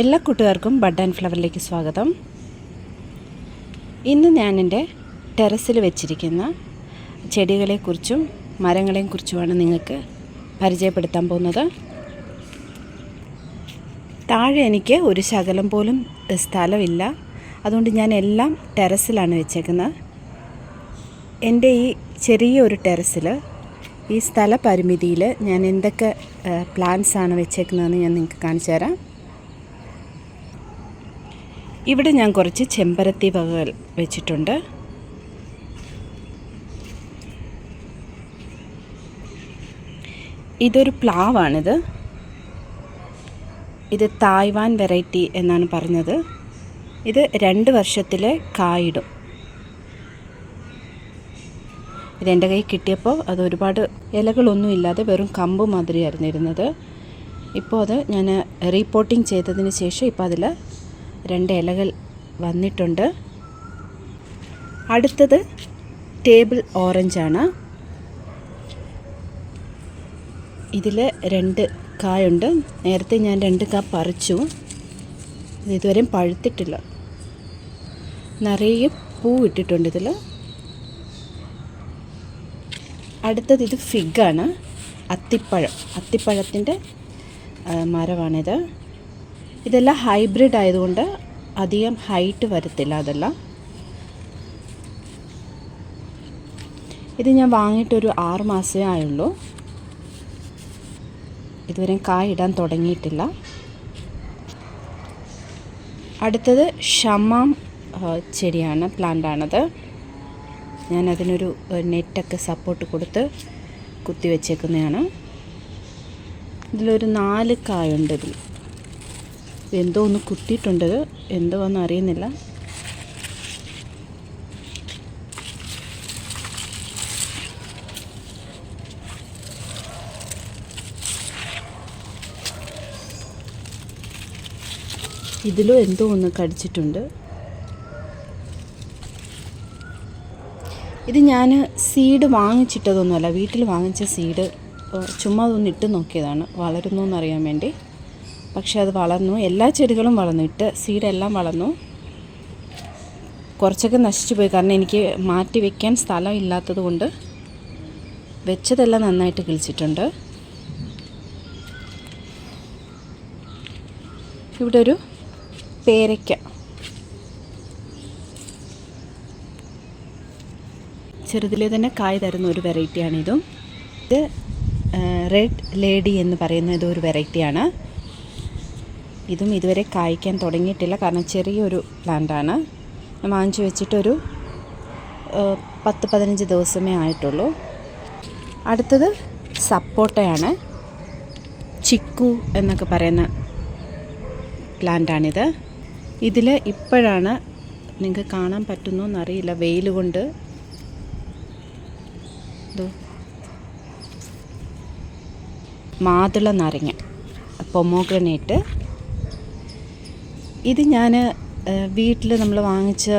എല്ലാ കൂട്ടുകാർക്കും bud and ഫ്ലവറിലേക്ക് സ്വാഗതം. ഇന്ന് ഞാൻ എന്റെ ടെറസിൽ വെച്ചിരിക്കുന്ന ചെടികളെക്കുറിച്ചും മരങ്ങളെയും കുറിച്ചുമാണ് നിങ്ങൾക്ക് പരിചയപ്പെടുത്താൻ പോകുന്നത്. താഴെ എനിക്ക് ഒരു ശകലം പോലും സ്ഥലമില്ല. അതുകൊണ്ട് ഞാൻ എല്ലാം ടെറസിലാണ് വെച്ചേക്കുന്നത്. എന്റെ ഈ ചെറിയ ഒരു ടെറസിൽ ഈ സ്ഥല പരിമിതിയിൽ ഞാൻ എന്തൊക്കെ പ്ലാന്റ്സ് ആണ് വെച്ചേക്കുന്നതെന്ന് ഞാൻ നിങ്ങൾക്ക് കാണിച്ചു തരാം. ഇവിടെ ഞാൻ കുറച്ച് ചെമ്പരത്തി വകകൾ വെച്ചിട്ടുണ്ട്. ഇതൊരു പ്ലാവാണിത്. ഇത് തായ്വാൻ വെറൈറ്റി എന്നാണ് പറഞ്ഞത്. ഇത് രണ്ട് വർഷത്തിലെ കായിടും. ഇതെന്റെ കൈ കിട്ടിയപ്പോൾ അത് ഒരുപാട് ഇലകളൊന്നും ഇല്ലാതെ വെറും കമ്പ് മാതിരിയായിരുന്നു ഇരുന്നത്. ഇപ്പോൾ അത് ഞാൻ റീപോർട്ടിങ് ചെയ്തതിന് ശേഷം ഇപ്പോൾ അതിൽ രണ്ട് ഇലകൾ വന്നിട്ടുണ്ട്. അടുത്തത് ടേബിൾ ഓറഞ്ചാണ് ഇതിൽ രണ്ട് കായുണ്ട്. നേരത്തെ ഞാൻ രണ്ട് കാ പറിച്ചു. ഇത് ഇതുവരെയും പഴുത്തിട്ടില്ല. നിറയെ പൂ ഇട്ടിട്ടുണ്ട് ഇതിൽ അടുത്തത് ഇത് ഫിഗാണ് അത്തിപ്പഴം. അത്തിപ്പഴത്തിന്റെ മരമാണിത്. ഇതെല്ലാം ഹൈബ്രിഡ് ആയതുകൊണ്ട് അധികം ഹൈറ്റ് വരത്തില്ല അതെല്ലാം. ഇത് ഞാൻ വാങ്ങിയിട്ടൊരു ആറ് മാസമേ ആയുള്ളൂ. ഇതുവരെ കായ ഇടാൻ തുടങ്ങിയിട്ടില്ല. അടുത്തത് ഷമാം ചെടിയാണ് പ്ലാന്റാണത് ഞാൻ അതിനൊരു നെറ്റൊക്കെ സപ്പോർട്ട് കൊടുത്ത് കുത്തി വെച്ചേക്കുന്നതാണ്. ഇതിലൊരു നാല് കായുണ്ട് ഇതിൽ. എന്തോ ഒന്ന് കുത്തിയിട്ടുണ്ട്. എന്തോ ഒന്നും അറിയുന്നില്ല. ഇതിലും എന്തോ ഒന്ന് കടിച്ചിട്ടുണ്ട്. ഇത് ഞാൻ സീഡ് വാങ്ങിച്ചിട്ടതൊന്നുമല്ല. വീട്ടിൽ വാങ്ങിച്ച സീഡ് ചുമ്മാ അതൊന്ന് ഇട്ട് നോക്കിയതാണ്. വളരുന്നു എന്നറിയാൻ വേണ്ടി. പക്ഷേ അത് വളർന്നു. എല്ലാ ചെടികളും വളർന്നു. ഇട്ട് സീഡെല്ലാം വളർന്നു. കുറച്ചൊക്കെ നശിച്ചു പോയി. കാരണം എനിക്ക് മാറ്റി വെക്കാൻ സ്ഥലം ഇല്ലാത്തത് കൊണ്ട് വെച്ചതെല്ലാം നന്നായിട്ട് കിളിച്ചിട്ടുണ്ട്. ഇവിടെ ഒരു പേരയ്ക്ക. ചെറുതിലെ തന്നെ കായ് തരുന്ന ഒരു വെറൈറ്റിയാണിതും. ഇത് റെഡ് ലേഡി എന്ന് പറയുന്ന ഇതൊരു വെറൈറ്റിയാണ്. ഇതും ഇതുവരെ കായ്ക്കാൻ തുടങ്ങിയിട്ടില്ല. കാരണം ചെറിയൊരു പ്ലാന്റാണ്. വാങ്ങിച്ചു വെച്ചിട്ടൊരു പത്ത് പതിനഞ്ച് ദിവസമേ ആയിട്ടുള്ളൂ. അടുത്തത് സപ്പോട്ടയാണ്. ചിക്കു എന്നൊക്കെ പറയുന്ന പ്ലാന്റാണിത്. ഇതിൽ ഇപ്പോഴാണ് നിങ്ങൾക്ക് കാണാൻ പറ്റുന്നോ എന്നറിയില്ല വെയിൽ കൊണ്ട്. മാതുള നാരങ്ങ പൊമോഗ്രനേറ്റ്. ഇത് ഞാൻ വീട്ടിൽ നമ്മൾ വാങ്ങിച്ച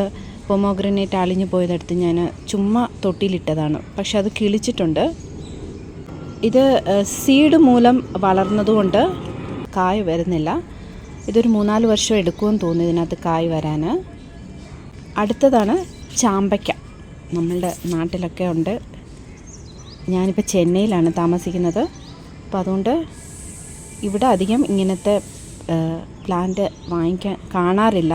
പൊമോഗ്രനേറ്റ് അളിഞ്ഞു പോയതെടുത്ത് ഞാൻ ചുമ്മാ തൊട്ടിയിലിട്ടതാണ്. പക്ഷെ അത് കിളിച്ചിട്ടുണ്ട്. ഇത് സീഡ് മൂലം വളർന്നതുകൊണ്ട് കായ് വരുന്നില്ല. ഇതൊരു മൂന്നാൽ വർഷം എടുക്കുമെന്ന് തോന്നുന്നു ഇതിനകത്ത് കായ് വരാൻ അടുത്തതാണ് ചാമ്പയ്ക്ക. നമ്മളുടെ നാട്ടിലൊക്കെ ഉണ്ട്. ഞാനിപ്പോൾ ചെന്നൈയിലാണ് താമസിക്കുന്നത്. അപ്പോൾ അതുകൊണ്ട് ഇവിടെ അധികം ഇങ്ങനത്തെ പ്ലാന്റ് വാങ്ങിക്കാൻ കാണാറില്ല.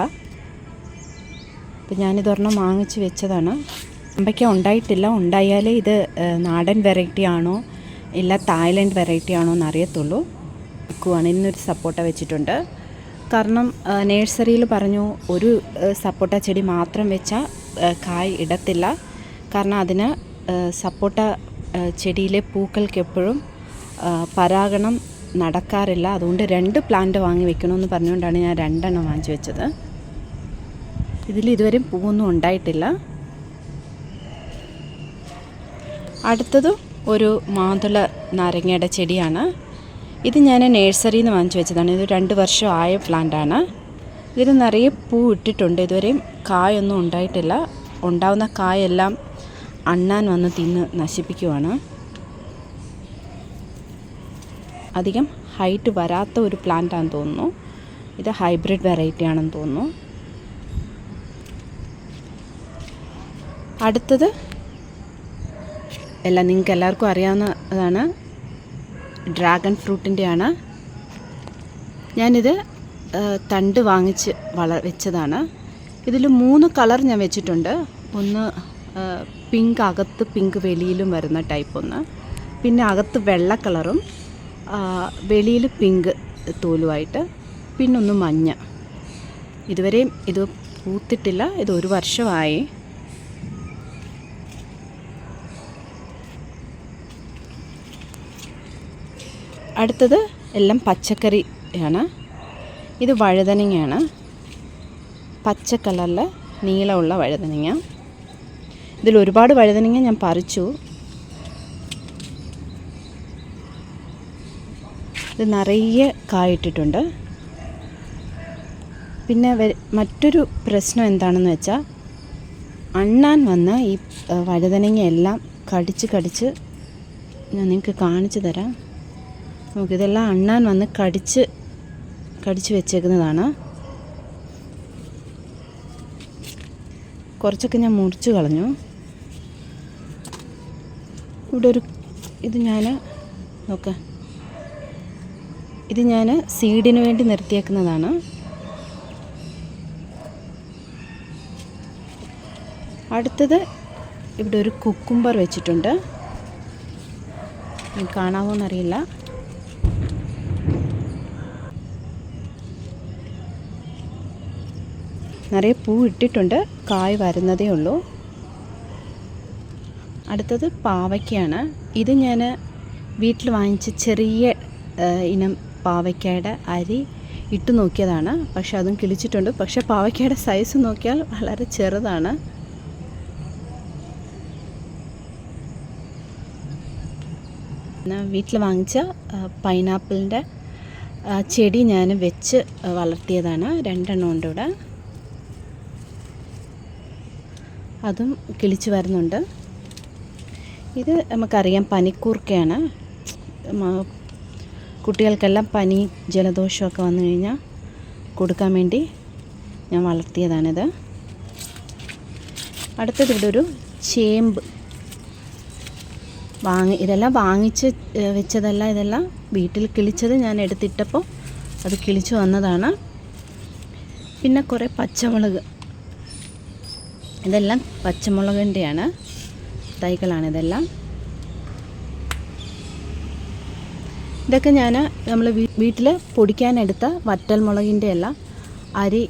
അപ്പം ഞാനിതൊരെണ്ണം വാങ്ങിച്ച് വെച്ചതാണ്. അമ്പയ്ക്ക ഉണ്ടായിട്ടില്ല. ഉണ്ടായാലേ ഇത് നാടൻ വെറൈറ്റി ആണോ ഇല്ല തായ്ലൻഡ് വെറൈറ്റി ആണോ എന്ന് അറിയത്തുള്ളൂ വെക്കുവാണ്. ഇന്നൊരു സപ്പോട്ട വെച്ചിട്ടുണ്ട്. കാരണം നേഴ്സറിയിൽ പറഞ്ഞു ഒരു സപ്പോട്ട ചെടി മാത്രം വെച്ചാൽ കായ് ഇടത്തില്ല. കാരണം അതിന് സപ്പോട്ട ചെടിയിലെ പൂക്കൾക്ക് എപ്പോഴും പരാഗണം നടക്കാറില്ല. അതുകൊണ്ട് രണ്ട് പ്ലാന്റ് വാങ്ങി വെക്കണമെന്ന് പറഞ്ഞുകൊണ്ടാണ് ഞാൻ രണ്ടെണ്ണം വാങ്ങിച്ചു വെച്ചത്. ഇതിൽ ഇതുവരെയും പൂവൊന്നും ഉണ്ടായിട്ടില്ല. അടുത്തതും ഒരു മാതുള നാരങ്ങയുടെ ചെടിയാണ്. ഇത് ഞാൻ നേഴ്സറിയിൽ നിന്ന് വാങ്ങിച്ചു വെച്ചതാണ്. ഇത് രണ്ട് വർഷം ആയ പ്ലാന്റാണ് ഇതിന് നിറയെ പൂ ഇട്ടിട്ടുണ്ട്. ഇതുവരെയും കായൊന്നും ഉണ്ടായിട്ടില്ല. ഉണ്ടാവുന്ന കായെല്ലാം അണ്ണാൻ വന്ന് തിന്ന് നശിപ്പിക്കുവാണ്. അധികം ഹൈറ്റ് വരാത്ത ഒരു പ്ലാന്റാണെന്ന് തോന്നുന്നു. ഇത് ഹൈബ്രിഡ് വെറൈറ്റി ആണെന്ന് തോന്നുന്നു. അടുത്തത് എല്ലാം നിങ്ങൾക്ക് എല്ലാവർക്കും അറിയാവുന്നതാണ്. ഡ്രാഗൺ ഫ്രൂട്ടിന്റെയാണ് ഞാനിത് തണ്ട് വാങ്ങിച്ച് വള വെച്ചതാണ്. ഇതിൽ മൂന്ന് കളർ ഞാൻ വെച്ചിട്ടുണ്ട്. ഒന്ന് പിങ്ക് അകത്ത് പിങ്ക് വെളിയിലും വരുന്ന ടൈപ്പ് ഒന്ന്. പിന്നെ അകത്ത് വെള്ള കളറും വെളിയിൽ പിങ്ക് തോലുമായിട്ട് പിന്നൊന്ന് മഞ്ഞ. ഇതുവരെയും ഇത് പൂത്തിട്ടില്ല ഇത് ഒരു വർഷമായി. അടുത്തത് എല്ലാം പച്ചക്കറി ആണ് ഇത് വഴുതനങ്ങയാണ്. പച്ച കളറിൽ നീളമുള്ള വഴുതനങ്ങ. ഇതിൽ ഒരുപാട് വഴുതനങ്ങ ഞാൻ പറിച്ചു. ഇത് നിറയെ കായിട്ടിട്ടുണ്ട്. പിന്നെ മറ്റൊരു പ്രശ്നം എന്താണെന്ന് വെച്ചാൽ അണ്ണാൻ വന്ന് ഈ വഴുതനങ്ങയെല്ലാം കടിച്ച് കടിച്ച് ഞാൻ നിങ്ങൾക്ക് കാണിച്ചു തരാം. നമുക്കിതെല്ലാം അണ്ണാൻ വന്ന് കടിച്ച് കടിച്ച് വെച്ചേക്കുന്നതാണ്. കുറച്ചൊക്കെ ഞാൻ മുറിച്ച് കളഞ്ഞു. ഇവിടെ ഒരു ഇത് ഞാൻ നോക്ക. ഇത് ഞാൻ സീഡിന് വേണ്ടി നിർത്തിയേക്കുന്നതാണ്. അടുത്തത് ഇവിടെ ഒരു കുക്കുംബർ വെച്ചിട്ടുണ്ട്. കാണാമോ എന്നറിയില്ല നിറയെ പൂ ഇട്ടിട്ടുണ്ട്. കായ് വരുന്നതേ ഉള്ളൂ. അടുത്തത് പാവയ്ക്കാണ്. ഇത് ഞാൻ വീട്ടിൽ വാങ്ങിച്ച ചെറിയ ഇനം പാവയ്ക്കയുടെ അരി ഇട്ട് നോക്കിയതാണ്. പക്ഷെ അതും കിളിച്ചിട്ടുണ്ട്. പക്ഷെ പാവയ്ക്കയുടെ സൈസ് നോക്കിയാൽ വളരെ ചെറുതാണ്. വീട്ടിൽ വാങ്ങിച്ച പൈനാപ്പിളിന്റെ ചെടി ഞാൻ വെച്ച് വളർത്തിയതാണ്. രണ്ടെണ്ണം ഉണ്ട് ഇവിടെ. അതും കിളിച്ച് വരുന്നുണ്ട്. ഇത് നമുക്കറിയാം പനിക്കൂർക്കയാണ്. കുട്ടികൾക്കെല്ലാം പനി ജലദോഷമൊക്കെ വന്നു കഴിഞ്ഞാൽ കൊടുക്കാൻ വേണ്ടി ഞാൻ വളർത്തിയതാണിത്. അടുത്തത് ഇവിടെ ഒരു ചേമ്പ്. വാങ്ങി ഇതെല്ലാം വാങ്ങിച്ച് വെച്ചതല്ല ഇതെല്ലാം വീട്ടിൽ കിളിച്ചത് ഞാൻ എടുത്തിട്ടപ്പോൾ അത് കിളിച്ചു വന്നതാണ്. പിന്നെ കുറേ പച്ചമുളക്. ഇതെല്ലാം പച്ചമുളകിന്റെയാണ്. തൈകളാണ് ഇതെല്ലാം. ഇതൊക്കെ ഞാൻ നമ്മൾ വീട്ടിൽ പൊടിക്കാനെടുത്ത വറ്റൽമുളകിന്റെ എല്ലാം അരി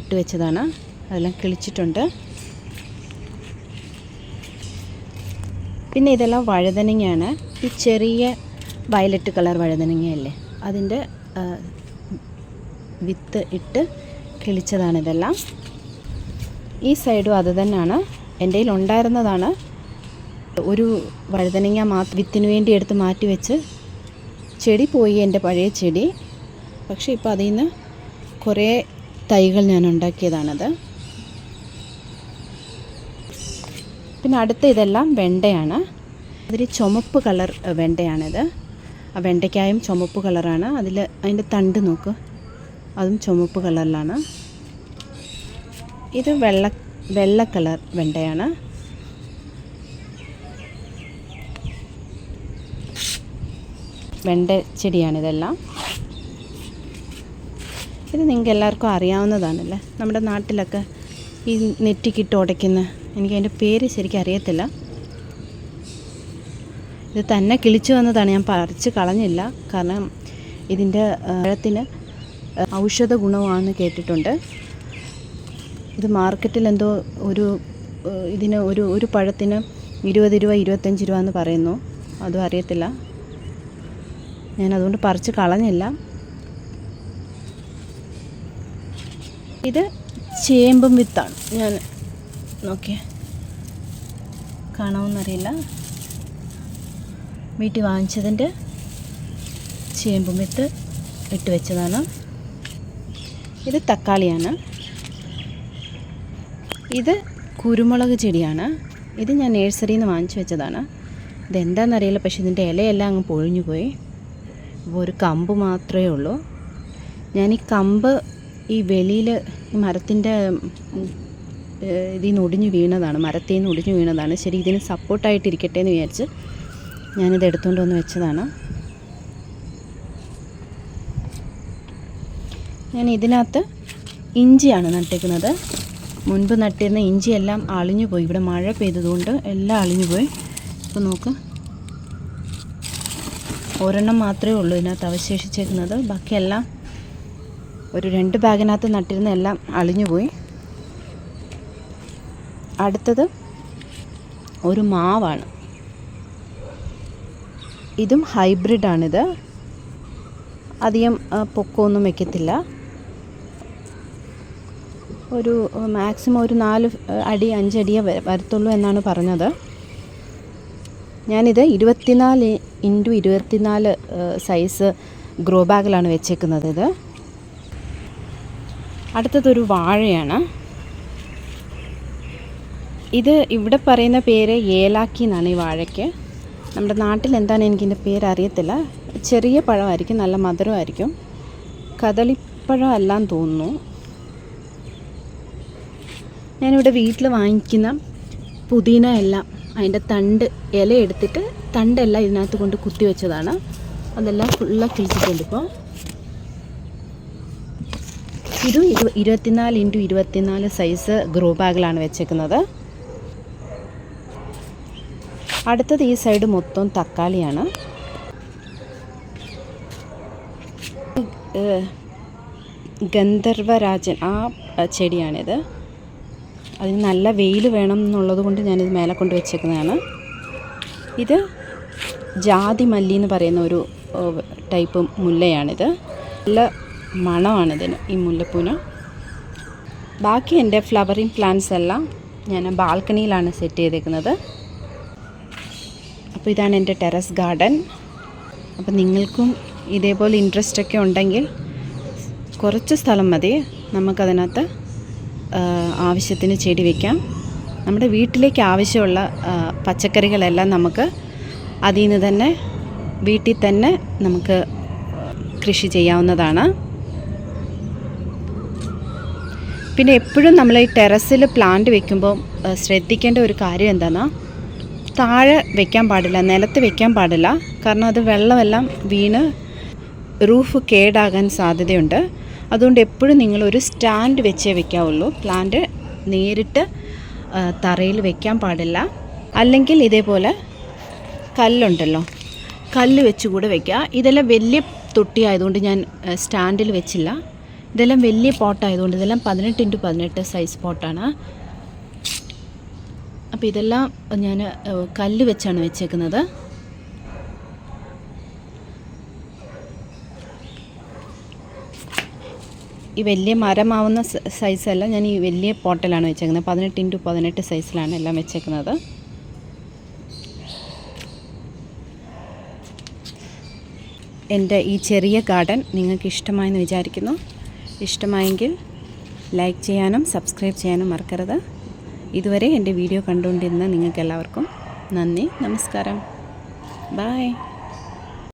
ഇട്ട് വെച്ചതാണ്. അതെല്ലാം കിളിച്ചിട്ടുണ്ട്. പിന്നെ ഇതെല്ലാം വഴുതനങ്ങയാണ്. ഈ ചെറിയ വയലറ്റ് കളർ വഴുതനങ്ങയല്ലേ? അതിന്റെ വിത്ത് ഇട്ട് കിളിച്ചതാണ് ഇതെല്ലാം. ഈ സൈഡും അത് തന്നെയാണ്. എന്റെ കയ്യിൽ ഉണ്ടായിരുന്നതാണ്. ഒരു വഴുതനങ്ങ മാ വിത്തിന് വേണ്ടി എടുത്ത് മാറ്റി വെച്ച് ചെടി പോയി എന്റെ പഴയ ചെടി. പക്ഷേ ഇപ്പോൾ അതിൽ നിന്ന് കുറേ തൈകൾ ഞാൻ ഉണ്ടാക്കിയതാണത്. പിന്നെ അടുത്ത ഇതെല്ലാം വെണ്ടയാണ്. അതിൽ ചുമപ്പ് കളർ വെണ്ടയാണിത്. ആ വെണ്ടയ്ക്കായും ചുമപ്പ് കളറാണ്. അതിൽ അതിന്റെ തണ്ട് നോക്ക്. അതും ചുമപ്പ് കളറിലാണ്. ഇത് വെള്ള വെള്ള കളർ വെണ്ടയാണ്. വെണ്ട ചെടിയാണിതെല്ലാം ഇത് നിങ്ങൾക്ക് എല്ലാവർക്കും അറിയാവുന്നതാണല്ലേ? നമ്മുടെ നാട്ടിലൊക്കെ ഈ നെറ്റിക്കിട്ട് ഉടയ്ക്കുന്ന എനിക്ക് അതിന്റെ പേര് ശരിക്കും അറിയത്തില്ല. ഇത് തന്നെ കിളിച്ചു വന്നതാണ് ഞാൻ പറിച്ച് കളഞ്ഞില്ല. കാരണം ഇതിന്റെ പഴത്തിന് ഔഷധ ഗുണമാണെന്ന് കേട്ടിട്ടുണ്ട്. ഇത് മാർക്കറ്റിൽ എന്തോ ഒരു ഇതിന് ഒരു ഒരു പഴത്തിന് ഇരുപത് രൂപ ഇരുപത്തഞ്ച് രൂപ എന്ന് പറയുന്നു. അതും അറിയത്തില്ല. ഞാൻ അതുകൊണ്ട് പറിച്ച് കളഞ്ഞില്ല. ഇത് ചേമ്പും വിത്താണ്. ഞാൻ നോക്കിയേ. കാണാമെന്നറിയില്ല വീട്ടിൽ വാങ്ങിച്ചതിന്റെ ചേമ്പും വിത്ത് ഇട്ട് വെച്ചതാണ്. ഇത് തക്കാളിയാണ്. ഇത് കുരുമുളക് ചെടിയാണ്. ഇത് ഞാൻ നേഴ്സറിയിൽ നിന്ന് വാങ്ങിച്ചു വെച്ചതാണ്. ഇതെന്താണെന്നറിയില്ല പക്ഷേ ഇതിന്റെ ഇലയെല്ലാം അങ്ങ് പൊഴിഞ്ഞു പോയി ഇപ്പോൾ ഒരു കമ്പ് മാത്രമേ ഉള്ളൂ. ഞാൻ ഈ കമ്പ് ഈ വെളിയിൽ മരത്തിന്റെ ഇതിൽ നിന്ന് ഒടിഞ്ഞു വീണതാണ് മരത്തിൽ നിന്ന് ഒടിഞ്ഞു വീണതാണ്. ശരി ഇതിന് സപ്പോർട്ടായിട്ടിരിക്കട്ടെ എന്ന് വിചാരിച്ച് ഞാനിത് എടുത്തുകൊണ്ട് വന്ന് വെച്ചതാണ്. ഞാൻ ഇതിനകത്ത് ഇഞ്ചിയാണ് നട്ടേക്കുന്നത്. മുൻപ് നട്ടിരുന്ന ഇഞ്ചിയെല്ലാം അളിഞ്ഞു പോയി ഇവിടെ മഴ പെയ്തതുകൊണ്ട് എല്ലാം അളിഞ്ഞു പോയി ഇപ്പോൾ നോക്ക്. ഒരെണ്ണം മാത്രമേ ഉള്ളൂ ഇതിനകത്ത് അവശേഷിച്ചിരുന്നത് ബാക്കിയെല്ലാം ഒരു രണ്ട് ബാഗിനകത്ത് നട്ടിരുന്ന എല്ലാം അളിഞ്ഞു പോയി അടുത്തത് ഒരു മാവാണ്. ഇതും ഹൈബ്രിഡാണിത്. അധികം പൊക്കമൊന്നും വയ്ക്കത്തില്ല ഒരു മാക്സിമം ഒരു നാല് അടി അഞ്ചടിയേ വര- വരത്തുള്ളൂ എന്നാണ് പറഞ്ഞത്. ഞാനിത് ഇരുപത്തിനാല് ഇന്റു ഇരുപത്തിനാല് സൈസ് ഗ്രോ ബാഗിലാണ് വെച്ചേക്കുന്നത് ഇത്. അടുത്തതൊരു വാഴയാണ്. ഇത് ഇവിടെ പറയുന്ന പേര് ഏലാക്കി എന്നാണ് ഈ വാഴയ്ക്ക്. നമ്മുടെ നാട്ടിൽ എന്താണ് എനിക്കിന്റെ പേര് അറിയത്തില്ല. ചെറിയ പഴമായിരിക്കും നല്ല മധുരമായിരിക്കും. കദളിപ്പഴം അല്ലാന്ന് തോന്നുന്നു. ഞാനിവിടെ വീട്ടിൽ വാങ്ങിക്കുന്ന പുതിന എല്ലാം അതിന്റെ തണ്ട് ഇല എടുത്തിട്ട് തണ്ടെല്ലാം ഇതിനകത്ത് കൊണ്ട് കുത്തി വെച്ചതാണ്. അതെല്ലാം ഫുള്ള് കിളിച്ചിട്ടുണ്ട് ഇപ്പോൾ ഇതും ഇരു ഇരുപത്തിനാല് ഇന്റു ഇരുപത്തിനാല് സൈസ് ഗ്രോ ബാഗിലാണ് വെച്ചേക്കുന്നത്. അടുത്തത് ഈ സൈഡ് മൊത്തം തക്കാളിയാണ്. ഗന്ധർവരാജൻ ആ ചെടിയാണിത്. അതിന് നല്ല വെയിൽ വേണം എന്നുള്ളത് കൊണ്ട് ഞാനിത് മേലെ കൊണ്ട് വെച്ചേക്കുന്നതാണ്. ഇത് ജാതി മല്ലി എന്ന് പറയുന്ന ഒരു ടൈപ്പ് മുല്ലയാണിത്. നല്ല മണമാണിതിന് ഈ മുല്ലപ്പൂന ബാക്കി എന്റെ ഫ്ലവറിങ് പ്ലാന്റ്സ് എല്ലാം ഞാൻ ബാൽക്കണിയിലാണ് സെറ്റ് ചെയ്തേക്കുന്നത്. അപ്പോൾ ഇതാണ് എന്റെ ടെറസ് ഗാർഡൻ. അപ്പോൾ നിങ്ങൾക്കും ഇതേപോലെ ഇൻട്രസ്റ്റ് ഒക്കെ ഉണ്ടെങ്കിൽ കുറച്ച് സ്ഥലം മതി. നമുക്കതിനകത്ത് ആവശ്യത്തിന് ചെടി വയ്ക്കാം നമ്മുടെ വീട്ടിലേക്ക് ആവശ്യമുള്ള പച്ചക്കറികളെല്ലാം നമുക്ക് അതിൽ നിന്ന് തന്നെ വീട്ടിൽ തന്നെ നമുക്ക് കൃഷി ചെയ്യാവുന്നതാണ്. പിന്നെ എപ്പോഴും നമ്മൾ ഈ ടെറസിൽ പ്ലാന്റ് വെക്കുമ്പോൾ ശ്രദ്ധിക്കേണ്ട ഒരു കാര്യം എന്താണെന്നാ താഴെ വെക്കാൻ പാടില്ല നിലത്ത് വെക്കാൻ പാടില്ല. കാരണം അത് വെള്ളമെല്ലാം വീണ് റൂഫ് കേടാകാൻ സാധ്യതയുണ്ട്. അതുകൊണ്ട് എപ്പോഴും നിങ്ങൾ ഒരു സ്റ്റാൻഡ് വെച്ചേ വെക്കാവുള്ളൂ. പ്ലാന്റ് നേരിട്ട് തറയിൽ വെക്കാൻ പാടില്ല. അല്ലെങ്കിൽ ഇതേപോലെ കല്ലുണ്ടല്ലോ കല്ല് വെച്ചുകൂടെ വെക്കുക. ഇതെല്ലാം വലിയ തൊട്ടി ആയതുകൊണ്ട് ഞാൻ സ്റ്റാൻഡിൽ വെച്ചില്ല. ഇതെല്ലാം വലിയ പോട്ടായതുകൊണ്ട് ഇതെല്ലാം പതിനെട്ട് ഇന്റു പതിനെട്ട് സൈസ് പോട്ടാണ്. അപ്പോൾ ഇതെല്ലാം ഞാൻ കല്ല് വെച്ചാണ് വെച്ചേക്കുന്നത്. ഈ വലിയ മരമാവുന്ന സൈസല്ല ഞാൻ ഈ വലിയ പോട്ടലാണ് വെച്ചേക്കുന്നത്. പതിനെട്ട് ഇന്റു പതിനെട്ട് സൈസിലാണ് എല്ലാം വെച്ചേക്കുന്നത്. എന്റെ ഈ ചെറിയ ഗാർഡൻ നിങ്ങൾക്ക് ഇഷ്ടമായെന്ന് വിചാരിക്കുന്നു. ഇഷ്ടമായെങ്കിൽ ലൈക്ക് ചെയ്യാനും സബ്സ്ക്രൈബ് ചെയ്യാനും മറക്കരുത്. ഇതുവരെ എന്റെ വീഡിയോ കണ്ടുകൊണ്ടിരുന്ന നിങ്ങൾക്ക് എല്ലാവർക്കും നന്ദി നമസ്കാരം. ബായ്